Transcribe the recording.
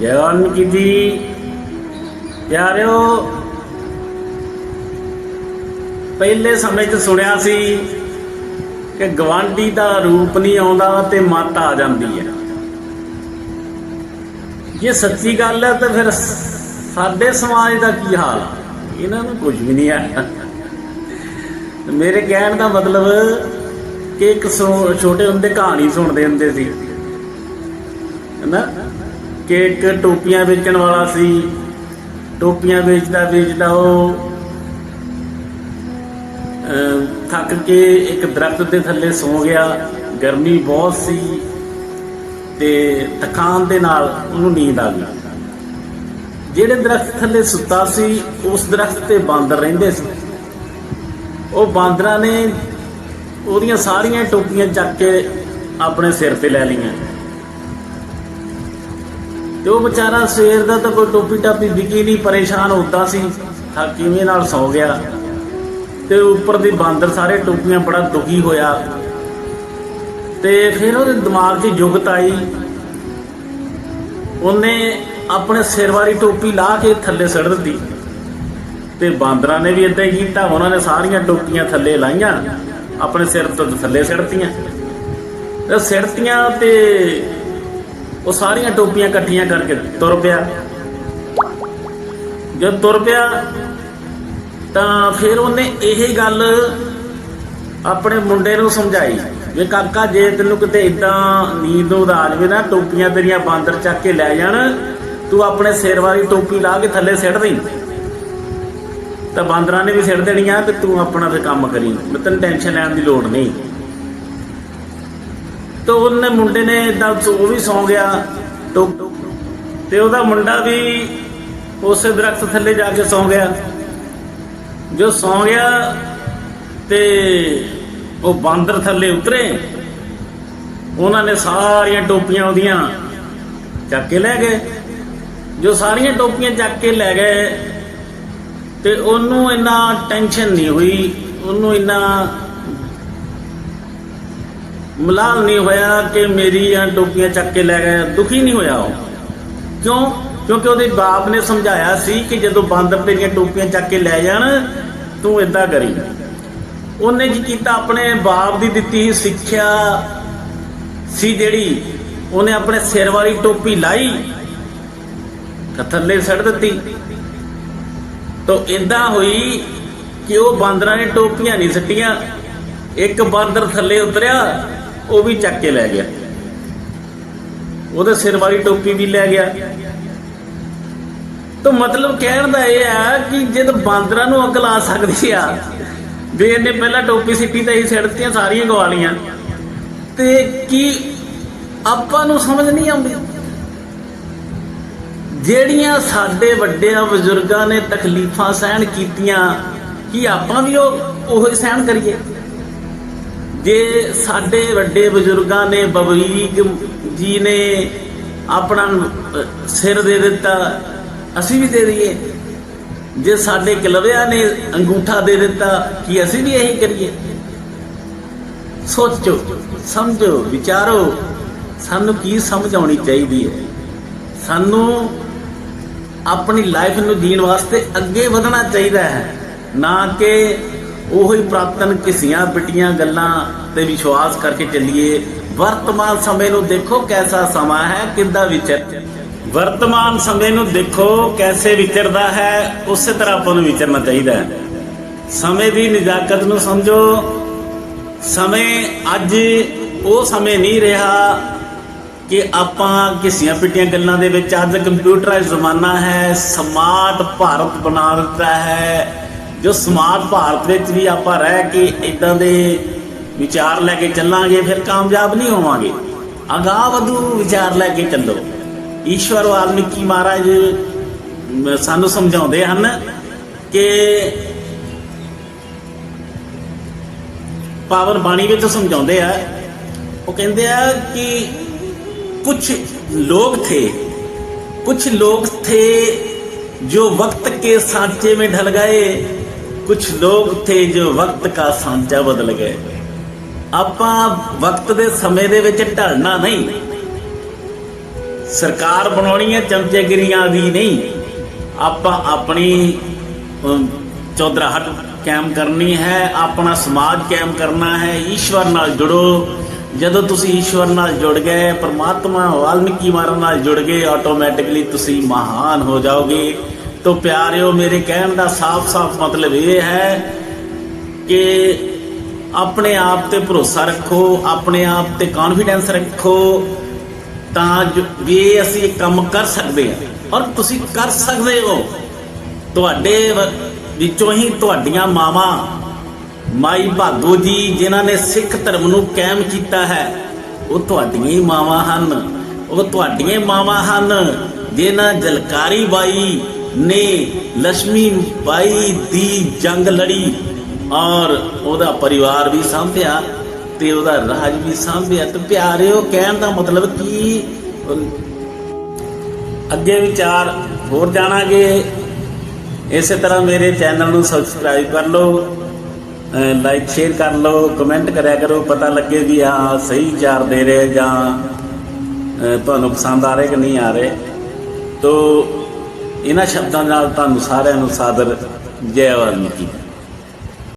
ਜਵਾਨ ਕੀ ਜੀ, ਪਿਆਰਿਓ, ਪਹਿਲੇ ਸਮੇਂ 'ਚ ਸੁਣਿਆ ਸੀ ਕਿ ਗਵਾਂਢੀ ਦਾ ਰੂਪ ਨਹੀਂ ਆਉਂਦਾ ਤੇ ਮੱਤ ਆ ਜਾਂਦੀ ਹੈ। ਇਹ ਸੱਚੀ ਗੱਲ ਹੈ ਤਾਂ ਫਿਰ ਸਾਡੇ ਸਮਾਜ ਦਾ ਕੀ ਹਾਲ ਆ? ਇਹਨਾਂ ਨੂੰ ਕੁਝ ਵੀ ਨਹੀਂ ਆ ਮੇਰੇ ਕਹਿਣ ਦਾ ਮਤਲਬ ਕਿ ਇੱਕ ਸੁ- ਛੋਟੇ ਹੁੰਦੇ ਕਹਾਣੀ ਸੁਣਦੇ ਹੁੰਦੇ ਸੀ। ਹੈਨਾ? ਕਿ ਇੱਕ ਟੋਪੀਆਂ ਵੇਚਣ ਵਾਲਾ ਸੀ। ਟੋਪੀਆਂ ਵੇਚਦਾ ਵੇਚਦਾ ਉਹ ਥੱਕ ਕੇ ਇੱਕ ਦਰਖਤ ਦੇ ਥੱਲੇ ਸੌ ਗਿਆ। ਗਰਮੀ ਬਹੁਤ ਸੀ ਤੇ ਥਕਾਨ ਦੇ ਨਾਲ ਉਹਨੂੰ ਨੀਂਦ ਆ ਗਈ। ਜਿਹੜੇ ਦਰਖਤ ਥੱਲੇ ਸੁੱਤਾ ਸੀ, ਉਸ ਦਰਖਤ ਤੇ ਬਾਂਦਰ ਰਹਿੰਦੇ ਸੀ। ਉਹ ਬਾਂਦਰਾਂ ਨੇ ਉਹਦੀਆਂ ਸਾਰੀਆਂ ਟੋਪੀਆਂ ਚੱਕ ਕੇ ਆਪਣੇ ਸਿਰ ਤੇ ਲੈ ਲਈਆਂ। ਤੇ ਉਹ ਵਿਚਾਰਾ ਸਵੇਰ ਦਾ ਤਾਂ ਕੋਈ ਟੋਪੀ ਟਾਪੀ ਵਿਕੀ ਨਹੀਂ, ਪਰੇਸ਼ਾਨ ਹੁੰਦਾ ਸੀ। ਕਿਵੇਂ ਨਾਲ ਸੌ ਗਿਆ। ਤੇ ਉੱਪਰ ਦੀ ਬਾਂਦਰ ਸਾਰੇ ਟੋਪੀਆਂ ਬੜਾ ਦੁਖੀ ਹੋਇਆ। ਤੇ ਫਿਰ ਉਹਦੇ ਦਿਮਾਗ 'ਚ ਜੁਗਤ ਆਈ। ਉਹਨੇ ਆਪਣੇ ਸਿਰ ਵਾਲੀ ਟੋਪੀ ਲਾ ਕੇ ਥੱਲੇ ਸੜ ਦਿੱਤੀ। ਤੇ ਬਾਂਦਰਾਂ ਨੇ ਵੀ ਇਦਾਂ ਹੀ ਕੀਤਾ। ਉਹਨਾਂ ਨੇ ਸਾਰੀਆਂ ਟੋਪੀਆਂ ਥੱਲੇ ਲਾਈਆਂ। ਆਪਣੇ ਸਿਰ ਤੋਂ ਥੱਲੇ ਸਿੜਤੀਆਂ ਤੇ ਸਿੜਤੀਆਂ ਤੇ ਉਹ ਸਾਰੀਆਂ ਟੋਪੀਆਂ ਇਕੱਠੀਆਂ ਕਰਕੇ ਤੁਰ ਪਿਆ। ਜਦ ਤੁਰ ਪਿਆ, ਤਾਂ ਫਿਰ ਉਹਨੇ ਇਹ ਗੱਲ ਆਪਣੇ ਮੁੰਡੇ ਨੂੰ ਸਮਝਾਈ ਵੀ ਕਾਕਾ, ਜੇ ਤੈਨੂੰ ਕਿਤੇ ਇਦਾਂ ਨੀਂਦ ਉਦਾ ਆ ਨਾ, ਟੋਪੀਆਂ ਤੇਰੀਆਂ ਬਾਂਦਰ ਚੱਕ ਕੇ ਲੈ ਜਾਣ, ਤੂੰ ਆਪਣੇ ਸਿਰ ਵਾਲੀ ਟੋਪੀ ਲਾ ਕੇ ਥੱਲੇ ਸਿੱਟ ਦੇਈਂ। ਤਾਂ ਬਾਂਦਰਾਂ ਨੇ ਵੀ ਸਿੱਟ ਦੇਣੀਆਂ ਤੇ ਤੂੰ ਆਪਣਾ ਫੇ ਕੰਮ ਕਰੀ। ਮੈਂ ਤੈਨੂੰ ਟੈਨਸ਼ਨ ਲੈਣ ਦੀ ਲੋੜ ਨਹੀਂ। ਤਾਂ ਉਹਨੇ ਮੁੰਡੇ ਨੇ ਇਦਾਂ ਉਹ ਵੀ ਸੌਂ ਗਿਆ ਟੋ- ਤੇ ਉਹਦਾ ਮੁੰਡਾ ਵੀ ਉਸੇ ਦਰਖਤ ਥੱਲੇ ਜਾ ਕੇ ਸੌਂ ਗਿਆ। ਜੋ ਸੌਂ ਗਿਆ ਤੇ ਉਹ ਬਾਂਦਰ ਥੱਲੇ ਉਤਰੇ, ਉਹਨਾਂ ਨੇ ਸਾਰੀਆਂ ਟੋਪੀਆਂ ਉਹਦੀਆਂ ਚੱਕ ਕੇ ਲੈ ਗਏ। ਜੋ ਸਾਰੀਆਂ ਟੋਪੀਆਂ ਚੱਕ ਕੇ ਲੈ ਗਏ ਤੇ ਉਹਨੂੰ ਇੰਨਾ ਟੈਨਸ਼ਨ ਨਹੀਂ ਹੋਈ, ਉਹਨੂੰ ਇੰਨਾ ਮਲਾਲ ਨਹੀਂ ਹੋਇਆ ਕਿ ਮੇਰੀਆਂ ਟੋਪੀਆਂ ਚੱਕ ਕੇ ਲੈ ਗਏ, ਦੁਖੀ ਨਹੀਂ ਹੋਇਆ ਉਹ। ਕਿਉਂ? ਕਿਉਂਕਿ ਉਹਦੇ ਬਾਪ ਨੇ ਸਮਝਾਇਆ ਸੀ ਕਿ ਜਦੋਂ ਬਾਂਦਰ ਤੇਰੀਆਂ ਟੋਪੀਆਂ ਚੱਕ ਕੇ ਲੈ ਜਾਣ, ਤੂੰ ਇਦਾਂ ਕਰੀ। ਉਹਨੇ ਕੀ ਕੀਤਾ ਆਪਣੇ ਬਾਪ ਦੀ ਦਿੱਤੀ ਸੀ ਸਿੱਖਿਆ ਸੀ ਜਿਹੜੀ, ਉਹਨੇ ਆਪਣੇ ਸਿਰ ਵਾਲੀ ਟੋਪੀ ਲਾਈ ਥੱਲੇ ਸੜ ਦਿੱਤੀ। ਤੋ ਇਦਾਂ ਹੋਈ ਕਿ ਉਹ ਬਾਂਦਰਾਂ ਨੇ ਟੋਪੀਆਂ ਨਹੀਂ ਸੱਟੀਆਂ, ਇੱਕ ਬਾਂਦਰ ਥੱਲੇ ਉਤਰਿਆ ਉਹ ਵੀ ਚੱਕ ਕੇ ਲੈ ਗਿਆ। ਉਹਦੇ ਸਿਰ ਵਾਲੀ ਟੋਪੀ ਵੀ ਲੈ ਗਿਆ। ਤਾਂ ਮਤਲਬ ਕਹਿਣ ਦਾ ਇਹ ਆ ਕਿ ਜਦ ਬਾਂਦਰਾਂ ਨੂੰ ਅਕਲ ਆ ਸਕਦੀ ਆ, ਵੀ ਇਹਨੇ ਪਹਿਲਾਂ ਟੋਪੀ ਸਿੱਟੀ ਤਾਂ ਇਹ ਸਿੜਤੀਆਂ ਸਾਰੀਆਂ ਗਵਾਲੀਆਂ ਤੇ ਕੀ ਆਪਾਂ ਨੂੰ ਸਮਝ ਨਹੀਂ ਆਉਂਦੀ? ਜਿਹੜੀਆਂ ਸਾਡੇ ਵੱਡਿਆਂ ਬਜ਼ੁਰਗਾਂ ਨੇ ਤਕਲੀਫਾਂ ਸਹਿਣ ਕੀਤੀਆਂ, ਕੀ ਆਪਾਂ ਵੀ ਉਹ ਉਹੀ ਸਹਿਣ ਕਰੀਏ? ਜੇ ਸਾਡੇ ਵੱਡੇ ਬਜ਼ੁਰਗਾਂ ਨੇ ਬਬਰੀਕ ਜੀ ਨੇ ਆਪਣਾ ਸਿਰ ਦੇ ਦਿੱਤਾ, ਅਸੀਂ ਵੀ ਦੇ ਦਈਏ। ਜੇ ਸਾਡੇ ਕਲਵਿਆਂ ਨੇ ਅੰਗੂਠਾ ਦੇ ਦਿੱਤਾ, ਕੀ ਅਸੀਂ ਵੀ ਇਹੀ ਕਰੀਏ? ਸੋਚੋ, ਸਮਝੋ, ਵਿਚਾਰੋ, ਸਾਨੂੰ ਕੀ ਸਮਝ ਆਉਣੀ ਚਾਹੀਦੀ ਹੈ? ਸਾਨੂੰ ਆਪਣੀ ਲਾਈਫ ਨੂੰ ਜੀਣ ਵਾਸਤੇ ਅੱਗੇ ਵਧਣਾ ਚਾਹੀਦਾ ਹੈ, ਨਾ ਕਿ ਉਹੀ ਪ੍ਰਾਪਤਨ ਕਿਸੀਆਂ ਪਿਟੀਆਂ ਗੱਲਾਂ ਤੇ ਵਿਸ਼ਵਾਸ ਕਰਕੇ ਚੱਲੀਏ। ਵਰਤਮਾਨ ਸਮੇਂ ਨੂੰ ਦੇਖੋ ਕੈਸਾ ਸਮਾਂ ਹੈ, ਕਿੱਦਾਂ ਵਿਚਰ ਵਰਤਮਾਨ ਸਮੇਂ ਨੂੰ ਦੇਖੋ ਕੈਸੇ ਵਿਚਰਦਾ ਹੈ, ਉਸੇ ਤਰ੍ਹਾਂ ਆਪਾਂ ਨੂੰ ਵਿਚਰਨਾ ਚਾਹੀਦਾ ਹੈ। ਸਮੇਂ ਦੀ ਨਜ਼ਾਕਤ ਨੂੰ ਸਮਝੋ। ਸਮੇਂ ਅੱਜ ਉਹ ਸਮੇਂ ਨਹੀਂ ਰਿਹਾ ਕਿ ਆਪਾਂ ਕਿਸੀਆਂ ਪਿੱਟੀਆਂ ਗੱਲਾਂ ਦੇ ਵਿੱਚ ਅੱਜ ਕੰਪਿਊਟਰਾਈਜ਼ ਜ਼ਮਾਨਾ ਹੈ, ਸਮਾਰਟ ਭਾਰਤ ਬਣਾ ਦਿੱਤਾ ਹੈ। ਜੋ ਸਮਾਰਟ ਭਾਰਤ ਵਿੱਚ ਵੀ ਆਪਾਂ ਰਹਿ ਕੇ ਇਦਾਂ ਦੇ ਵਿਚਾਰ ਲੈ ਕੇ ਚੱਲਾਂਗੇ ਫਿਰ ਕਾਮਯਾਬ ਨਹੀਂ ਹੋਵਾਂਗੇ ਅਗਾਹ ਵਧੂ ਵਿਚਾਰ ਲੈ ਕੇ ਚੱਲੋ ਈਸ਼ਵਰ ਵਾਲਮੀਕੀ ਮਹਾਰਾਜ ਅਮ, ਸਾਨੂੰ ਸਮਝਾਉਂਦੇ ਹਨ ਕਿ ਪਾਵਨ ਬਾਣੀ ਵਿੱਚ ਸਮਝਾਉਂਦੇ ਆ ਉਹ ਕਹਿੰਦੇ ਆ ਕਿ कुछ लोग थे कुछ लोग थे जो वक्त के सांचे में ढल गए ਕੁਝ ਲੋਕ ਥੇ ਜੋ ਵਕਤ ਦਾ ਸਾਂਝਾ ਬਦਲ ਗਏ। ਆਪਾਂ ਵਕਤ ਦੇ ਸਮੇਂ ਦੇ ਵਿੱਚ ਢਲਣਾ ਨਹੀਂ। ਸਰਕਾਰ ਬਣਾਉਣੀ ਹੈ ਚਮਚੇਗਿਰੀਆਂ ਦੀ ਨਹੀਂ। ਆਪਾਂ ਆਪਣੀ ਚੌਧਰਾਹਟ ਕਾਇਮ ਕਰਨੀ ਹੈ, ਆਪਣਾ ਸਮਾਜ ਕਾਇਮ ਕਰਨਾ ਹੈ, ਈਸ਼ਵਰ ਨਾਲ ਜੁੜੋ। ਜਦੋਂ ਤੁਸੀਂ ਈਸ਼ਵਰ ਨਾਲ ਜੁੜ ਗਏ, ਪਰਮਾਤਮਾ ਵਾਲਮੀਕੀ ਮਾਰਨ ਨਾਲ ਜੁੜ ਗਏ ਆਟੋਮੈਟਿਕਲੀ ਤੁਸੀਂ ਮਹਾਨ ਹੋ ਜਾਓਗੇ। ਤੋ ਪਿਆਰਿਓ, ਮੇਰੇ ਕਹਿਣ ਦਾ ਸਾਫ਼-ਸਾਫ਼ ਮਤਲਬ ਇਹ ਹੈ ਕਿ ਆਪਣੇ ਆਪ ਤੇ ਭਰੋਸਾ ਰੱਖੋ, ਆਪਣੇ ਆਪ ਤੇ ਕੌਨਫੀਡੈਂਸ ਰੱਖੋ, ਤਾਂ ਜੋ ਵੀ ਅਸੀਂ ਕੰਮ ਕਰ ਸਕਦੇ ਹਾਂ। ਔਰ ਤੁਸੀਂ ਕਰ ਸਕਦੇ ਹੋ। ਤੁਹਾਡੇ ਵਿੱਚੋਂ ਹੀ ਤੁਹਾਡੀਆਂ ਮਾਵਾਂ, ਮਾਈ ਭਾਗੋ ਜੀ, ਜਿਨ੍ਹਾਂ ਨੇ ਸਿੱਖ ਧਰਮ ਨੂੰ ਕਾਇਮ ਕੀਤਾ ਹੈ, ਉਹ ਤੁਹਾਡੀਆਂ ਹੀ ਮਾਵਾਂ ਹਨ। ਉਹ ਤੁਹਾਡੀਆਂ ਹੀ ਮਾਵਾਂ ਹਨ, ਜਿਨ੍ਹਾਂ ਜਲਕਾਰੀ ਬਾਈ ਨੇ ਲక్ష్ਮੀ ਬਾਈ ਦੀ ਜੰਗ ਲੜੀ ਔਰ ਉਹਦਾ ਪਰਿਵਾਰ ਵੀ ਸੰਭਿਆ ਤੇ ਉਹਦਾ ਰਾਜ ਵੀ ਸੰਭਿਆ। ਤੇ ਪਿਆਰਿਓ, ਕਹਿਣ ਦਾ ਮਤਲਬ ਕੀ? ਅੱਗੇ ਵਿਚਾਰ ਹੋਰ ਜਾਣਾਂਗੇ। ਇਸੇ ਤਰ੍ਹਾਂ ਮੇਰੇ ਚੈਨਲ ਨੂੰ ਸਬਸਕ੍ਰਾਈਬ ਕਰ ਲਓ ਲਾਈਕ ਸ਼ੇਅਰ ਕਰ ਲਓ ਕਮੈਂਟ ਕਰਿਆ ਕਰੋ, ਪਤਾ ਲੱਗੇ ਵੀ ਹਾਂ ਸਹੀ ਵਿਚਾਰ ਦੇ ਰਹੇ ਜਾਂ ਤੁਹਾਨੂੰ ਪਸੰਦ ਆ ਰਹੇ ਕਿ ਨਹੀਂ ਆ ਰਹੇ। ਤੋ ਇਹਨਾਂ ਸ਼ਬਦਾਂ ਨਾਲ ਤੁਹਾਨੂੰ ਸਾਰਿਆਂ ਨੂੰ ਸਾਦਰ ਜੈ ਵਾਲਮੀਕੀ